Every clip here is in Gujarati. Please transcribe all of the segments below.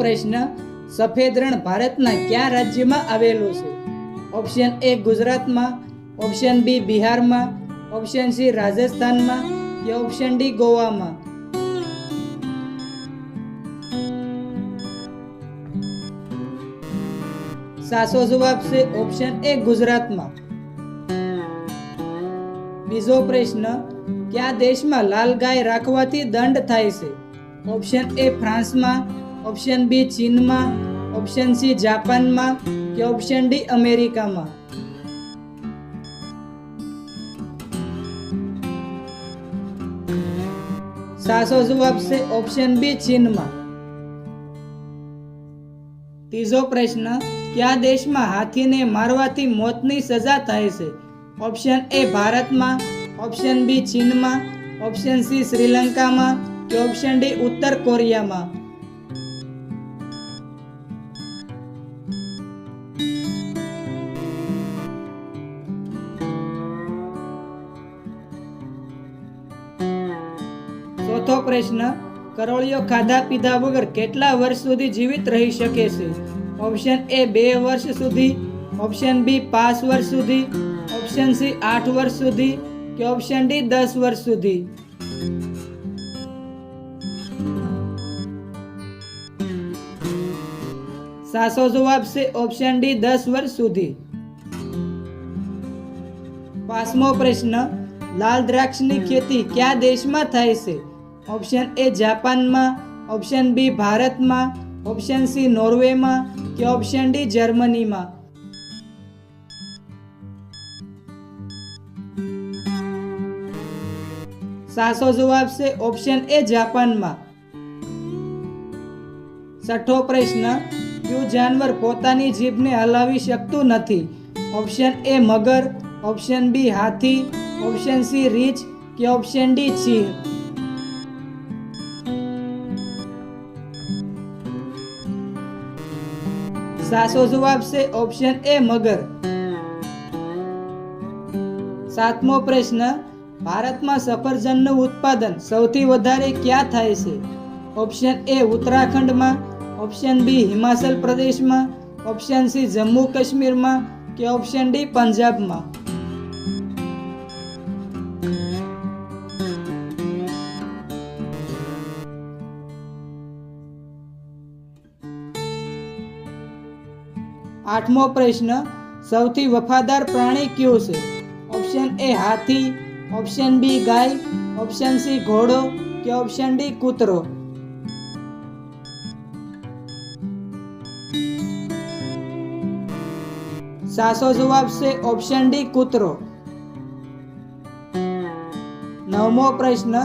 પ્રશ્ન સફેદ રણ ભારતના કયા રાજ્યમાં આવેલું છે? ઓપ્શન એ ગુજરાતમાં ઓપ્શન બી બિહારમાં ઓપ્શન સી રાજસ્થાનમાં કે ઓપ્શન ડી ગોવામાં? સાચો જવાબ છે ઓપ્શન એ ગુજરાતમાં. બીજો પ્રશ્ન, કયા દેશમાં લાલ ગાય રાખવાથી દંડ થાય છે? ઓપ્શન એ ફ્રાન્સમાં ઓપ્શન બી ચીનમાં ઓપ્શન સી જાપાનમાં કે ઓપ્શન ડી અમેરિકામાં? સાચો જવાબ છે ઓપ્શન બી ચીનમાં. ત્રીજો પ્રશ્ન, કયા દેશમાં હાથીને મારવાથી મોતની સજા થાય છે? ઓપ્શન એ ભારતમાં ઓપ્શન બી ચીનમાં ઓપ્શન સી શ્રીલંકામાં કે ઓપ્શન ડી ઉત્તર કોરિયામાં? ચોથો પ્રશ્ન કરોળિયો ખાધા પીધા વગર કેટલા વર્ષ સુધી જીવિત રહી શકે છે? ઓપ્શન એ બે વર્ષ સુધી. ઓપ્શન બી પાંચ વર્ષ સુધી. ઓપ્શન સી આઠ વર્ષ સુધી. કે ઓપ્શન ડી દસ વર્ષ સુધી? સાચો જવાબ છે ઓપ્શન ડી દસ વર્ષ સુધી. પાંચમો પ્રશ્ન, લાલ દ્રાક્ષની ખેતી કયા દેશમાં થાય છે? ઓપ્શન એ જાપાનમાં ઓપ્શન બી ભારતમાં ઓપ્શન સી નોર્વેમાં કે ઓપ્શન ડી જર્મનીમાં સાચો જવાબ છે ઓપ્શન એ જાપાનમાં છઠ્ઠો પ્રશ્ન, કયું જાનવર પોતાની જીભને હલાવી શકતું નથી? ઓપ્શન એ મગર ઓપ્શન બી હાથી ઓપ્શન સી રીચ કે ઓપ્શન ડી ચીર? સાચો જવાબ છે ઓપ્શન એ મગર. સાતમો પ્રશ્ન, ભારતમાં સફરજનનું ઉત્પાદન સૌથી વધારે ક્યાં થાય છે? ઓપ્શન એ ઉત્તરાખંડમાં ઓપ્શન બી હિમાચલ પ્રદેશમાં ઓપ્શન સી જમ્મુ કાશ્મીરમાં કે ઓપ્શન ડી પંજાબમાં? આઠમો પ્રશ્ન, સૌથી વફાદાર પ્રાણી કયો છે? ઓપ્શન એ હાથી ઓપ્શન બી ગાય ઓપ્શન સી ઘોડો કે ઓપ્શન ડી કૂતરો? સાચો જવાબ છે ઓપ્શન ડી કૂતરો. નવમો પ્રશ્ન,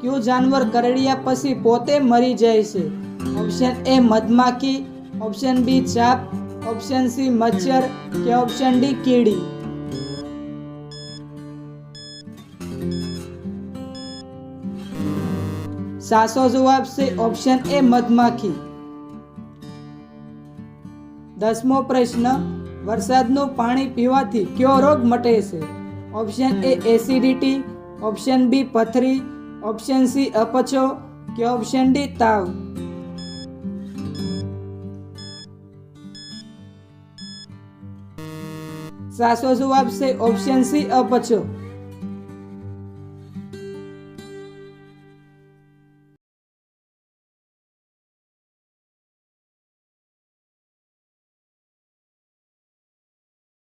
કયું જાનવર કરડ્યા પછી પોતે મરી જાય છે? ઓપ્શન એ મધમાખી ઓપ્શન બી ચાપ ઓપ્શન સી મચ્છર કે ઓપ્શન ડી કીડી સાસો જવાબ છે ઓપ્શન એ મધમાખી દસમો પ્રશ્ન વરસાદનું પાણી પીવાથી કયો રોગ મટે છે option A acidity option B પથરી ઓપ્શન સી અપચો કે ઓપ્શન ડી તાવ સાચો જવાબ છે ઓપ્શન સી અપચો.